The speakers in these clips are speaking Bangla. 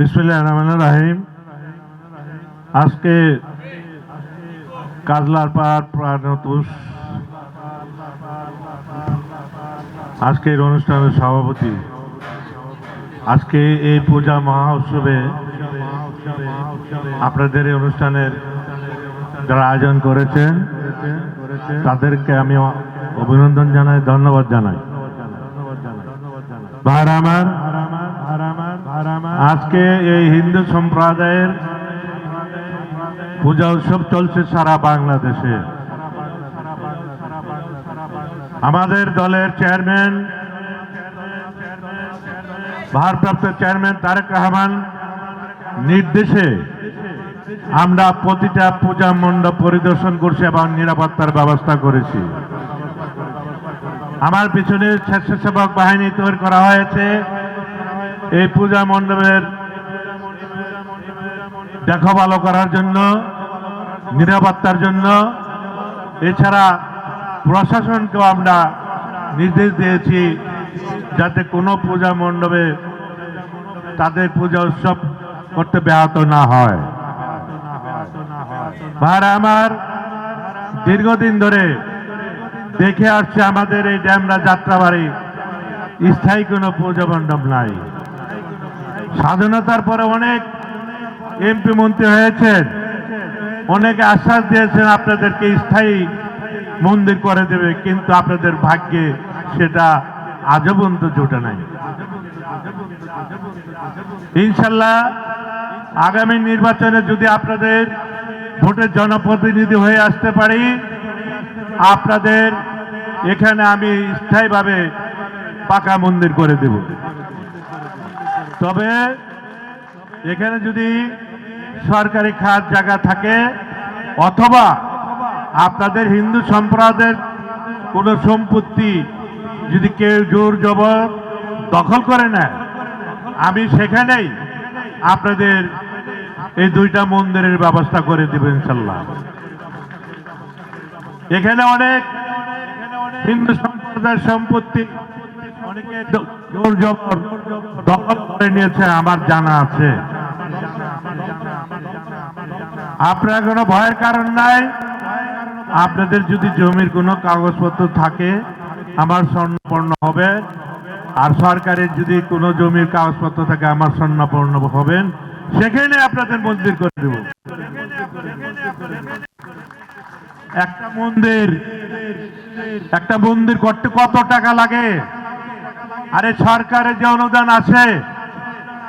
বিসমুল্লাহ রাহিম। আজকে কাজলার পাড় প্রাণতুষ আজকের অনুষ্ঠানের সভাপতি। আজকে এই পূজা মহা উৎসবে আপনাদের এই অনুষ্ঠানের যারা আয়োজন করেছেন, তাদেরকে আমি অভিনন্দন জানাই, ধন্যবাদ জানাই। ভাইরা আমার আজকে এই হিন্দু সম্প্রদায়ের পূজা উৎসব চলছে সারা বাংলাদেশে। আমাদের দলের চেয়ারম্যান, ভারপ্রাপ্ত চেয়ারম্যান তারেক রহমান নির্দেশে আমরা প্রতিটা পূজা মণ্ডপ পরিদর্শন করছি এবং নিরাপত্তার ব্যবস্থা করেছি। আমার পিছনে স্বেচ্ছাসেবক বাহিনী তৈরি করা হয়েছে। এই পূজা মণ্ডপের দেখা ভালো করার জন্য, নিরাপত্তার জন্য। এছাড়া প্রশাসনকেও আমরা নির্দেশ দিয়েছি যাতে কোনো পূজা মণ্ডপে তাদের পূজা উৎসব করতে ব্যাহত না হয়। ভাইরা আমার, দীর্ঘদিন ধরে দেখে আসছে আমাদের এই ড্যামরা যাত্রাবাড়ি। স্থায়ী কোনো পূজা মণ্ডপ নাই। স্বাধীনতার পরে অনেক এমপি মন্ত্রী হয়েছেন। অনেকে আশ্বাস দিয়েছেন, আপনাদেরকে স্থায়ী মন্দির করে দেবে। কিন্তু আপনাদের ভাগ্যে সেটা আজও পর্যন্ত জোটে নাই। ইনশাল্লাহ আগামী নির্বাচনে যদি আপনাদের ভোটের জনপ্রতিনিধি হয়ে আসতে পারি, আপনাদের এখানে আমি স্থায়ীভাবে পাকা মন্দির করে দেব। তবে এখানে যদি সরকারি খাত জায়গা থাকে, অথবা আপনাদের হিন্দু সম্প্রদায়ের কোনো সম্পত্তি যদি কেউ জোর জবর দখল করে নেয়, আমি সেখানেই আপনাদের এই দুইটা মন্দিরের ব্যবস্থা করে দেব ইনশাল্লাহ। এখানে অনেক হিন্দু সম্প্রদায়ের সম্পত্তি অনেকে জোর জবর দখল করে নিয়েছে, আমার জানা আছে। আপনার কোনো ভয়ের কারণ নাই? আপনাদের যদি জমির কোনো কাগজপত্র থাকে, আমার স্বর্ণপন্ন হবে। আর সরকারের যদি কোনো জমির কাগজপত্র থাকে, আমার স্বর্ণপন্ন হবেন। সেখানে আপনাদের মন্দির করে দেব। একটা মন্দির একটা মন্দির করতে কত টাকা লাগে? আরে সরকারের যে অনুদান আছে,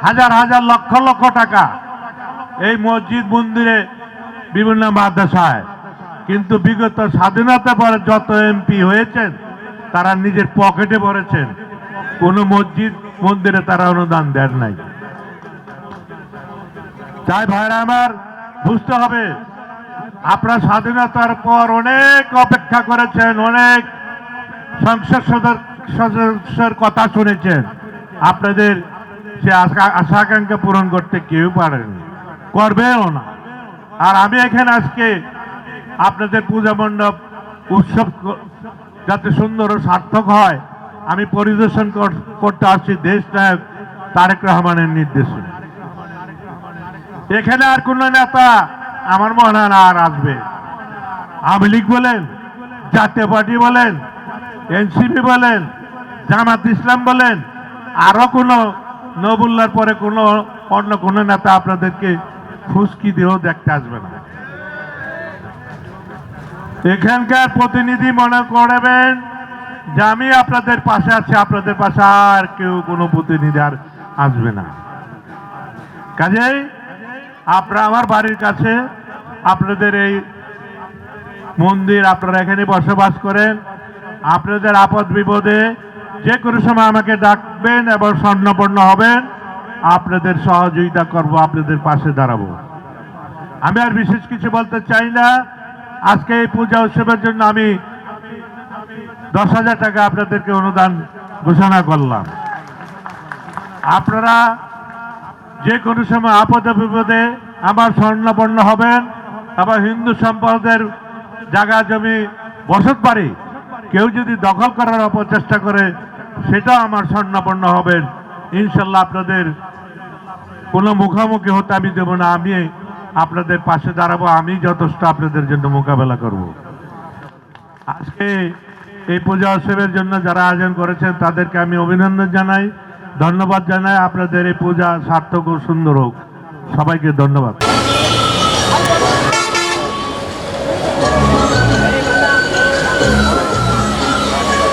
হাজার হাজার লক্ষ লক্ষ টাকা। এই মসজিদ মন্দিরে বিভিন্ন মাদ্রাসায়। কিন্তু বিগত স্বাধীনতা পরে যত এমপি হয়েছেন, তারা নিজের পকেটে ভরেছেন। কোন মসজিদ, মন্দিরে তারা অনুদান দেন নাই। তাই ভাইরা আমার, বুঝতে হবে, আপনারা স্বাধীনতার পর অনেক অপেক্ষা করেছেন, অনেক সংসদ সদর- সদস্যের কথা শুনেছেন। আপনাদের সে আশা- আকাঙ্ক্ষা পূরণ করতে কেউ পারেনি। করবেও না। আর আমি এখানে আজকে আপনাদের পূজা মণ্ডপ উৎসব যাতে সুন্দর ও সার্থক হয়, আমি পরিদর্শন কর- করতে আসছি দেশ নায়ক তারেক রহমানের নির্দেশে। এখানে আর কোন নেতা আমার মনে হয় আর আসবে। আওয়ামী লীগ বলেন, জাতীয় পার্টি বলেন এনসিপি বলেন, জামাত ইসলাম বলেন, আরও কোনো নবুল্লার পরে কোনো অন্য কোনো নেতা আপনাদেরকে ফুসকি দিয়েও দেখতে আসবে না। এখানকার প্রতিনিধি মনে করবেন যে আমি আপনাদের পাশে আছি, আপনাদের পাশে আর কেউ কোনো প্রতিনিধি আর আসবে না। কাজেই আপনারা আমার বাড়ির কাছে, আপনাদের এই মন্দির আপনারা এখানে বসবাস করেন। আপনাদের আপদ বিপদে যে কোনো সময় আমাকে ডাকবেন এবং স্বর্ণপন্ন হবেন। আপনাদের সহযোগিতা করব, আপনাদের পাশে দাঁড়াবো। আমি আর বিশেষ কিছু বলতে চাই না। আজকে এই পূজা উৎসবের জন্য আমি দশ হাজার টাকা আপনাদেরকে অনুদান ঘোষণা করলাম। আপনারা যে কোনো সময় আপদে বিপদে আমার স্বর্ণপন্ন হবেন। আবার হিন্দু সম্প্রদায়ের জায়গা জমি বসত বাড়ি কেউ যদি দখল করার অপচেষ্টা করে সেটাও আমার স্বর্ণপন্ন হবেন ইনশাল্লাহ আপনাদের কোনো মুখামুখি হতে আমি দেবো না, আমি আপনাদের পাশে দাঁড়াবো, আমি যথেষ্ট আপনাদের জন্য মোকাবেলা করব। আজকে এই পূজা উৎসবের জন্য যারা আয়োজন করেছেন, তাদেরকে আমি অভিনন্দন জানাই, ধন্যবাদ জানাই। আপনাদের এই পূজা সার্থক ও সুন্দর হোক। সবাইকে ধন্যবাদ।